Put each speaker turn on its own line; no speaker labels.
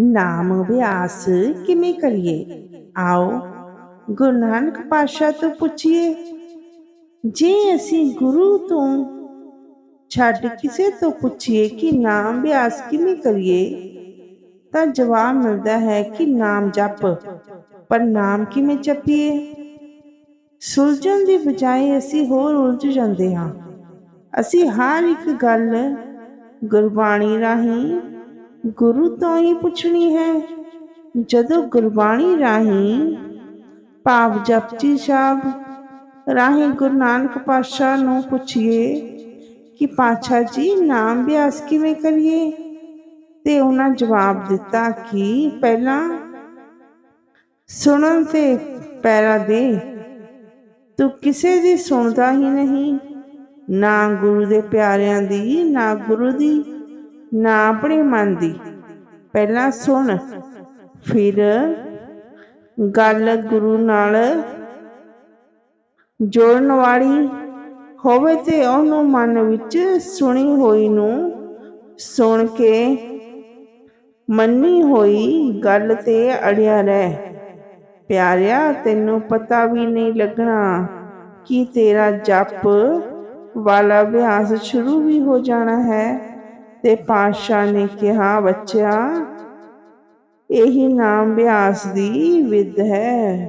ਨਾਮ ਅਭਿਆਸ ਕਿਵੇਂ ਕਰੀਏ? ਆਓ ਗੁਰੂ ਨਾਨਕ ਪਾਤਸ਼ਾਹ ਤੋਂ ਪੁੱਛੀਏ। ਜੇ ਅਸੀਂ ਗੁਰੂ ਤੋਂ ਛੱਡ ਕਿਸੇ ਤੋਂ ਪੁੱਛੀਏ ਕਿ ਨਾਮ ਅਭਿਆਸ ਕਿਵੇਂ ਕਰੀਏ, ਤਾਂ ਜਵਾਬ ਮਿਲਦਾ ਹੈ ਕਿ ਨਾਮ ਜਪ। ਪਰ ਨਾਮ ਕਿਵੇਂ ਜਪੀਏ? ਸੁਲਝਣ ਦੀ ਬਜਾਏ ਅਸੀਂ ਹੋਰ ਉਲਝ ਜਾਂਦੇ ਹਾਂ। ਅਸੀਂ ਹਰ ਇੱਕ ਗੱਲ ਗੁਰਬਾਣੀ ਰਾਹੀਂ ਗੁਰੂ ਤੋਂ ਹੀ ਪੁੱਛਣੀ ਹੈ, ਜਦੋਂ ਗੁਰਬਾਣੀ ਰਾਹੀਂ ਭਾਵ ਜਪਜੀ ਸਾਹਿਬ ਰਾਹੀਂ ਗੁਰੂ ਨਾਨਕ ਪਾਤਸ਼ਾਹ ਨੂੰ ਪੁੱਛੀਏ ਕਿ ਪਾਤਸ਼ਾਹ ਜੀ ਨਾਮ ਅਭਿਆਸ ਕਿਵੇਂ ਕਰੀਏ? ਤੇ ਉਹਨਾਂ ਜਵਾਬ ਦਿੱਤਾ ਕਿ ਪਹਿਲਾਂ ਸੁਣਨ ਤੇ ਪੈਰਾ ਦੇ, ਤੂੰ ਕਿਸੇ ਦੀ ਸੁਣਦਾ ਹੀ ਨਹੀਂ, ਨਾ ਗੁਰੂ ਦੇ ਪਿਆਰਿਆਂ ਦੀ, ਨਾ ਗੁਰੂ ਦੀ। ਨਾ ਆਪਣੇ ਮਨ ਦੀ। ਪਹਿਲਾਂ ਸੁਣ, ਫਿਰ ਗੱਲ ਗੁਰੂ ਨਾਲ। ਜੋੜਨ ਵਾਲੀ ਹੋਵੇ ਤੇ ਉਹਨੂੰ ਮਨ ਵਿੱਚ ਸੁਣੀ ਹੋਈ ਨੂੰ ਸੁਣ ਕੇ ਮੰਨੀ ਹੋਈ ਗੱਲ ਤੇ ਅੜਿਆ ਰਹਿ। ਪਿਆਰਿਆ, ਤੈਨੂੰ ਪਤਾ ਵੀ ਨਹੀਂ ਲੱਗਣਾ ਕਿ ਤੇਰਾ ਜਪ ਵਾਲਾ ਅਭਿਆਸ ਸ਼ੁਰੂ ਵੀ ਹੋ ਜਾਣਾ ਹੈ। ਤੇ ਪਾਤਸ਼ਾਹ ਨੇ ਕਿਹਾ ਬੱਚਿਆ ਇਹੀ ਨਾਮ ਅਭਿਆਸ ਦੀ ਵਿਧ ਹੈ।